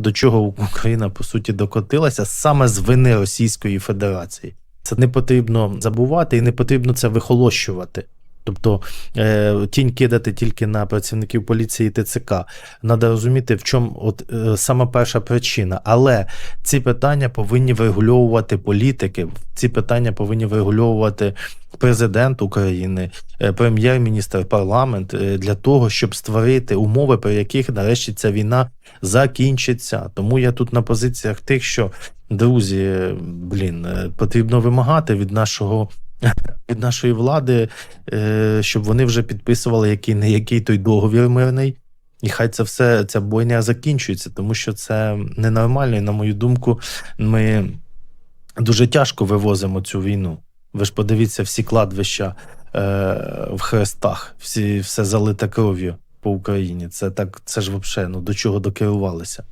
до чого Україна по суті докотилася саме з вини Російської Федерації. Це не потрібно забувати і не потрібно це вихолощувати. Тобто е, тінь кидати тільки на працівників поліції і ТЦК. Треба розуміти, в чому от е, сама перша причина. Але ці питання повинні врегульовувати політики, ці питання повинні врегульовувати президент України, е, прем'єр-міністр, парламент для того, щоб створити умови, при яких нарешті ця війна закінчиться. Тому я тут на позиціях тих, що друзі, блін, потрібно вимагати від нашого. Від нашої влади, е, щоб вони вже підписували який не який той договір мирний, і хай це все ця бойня закінчується, тому що це ненормально. І на мою думку, ми дуже тяжко вивозимо цю війну. Ви ж подивіться всі кладовища е, в хрестах, всі, все залите кров'ю по Україні. Це так, це ж взагалі, ну до чого докерувалися.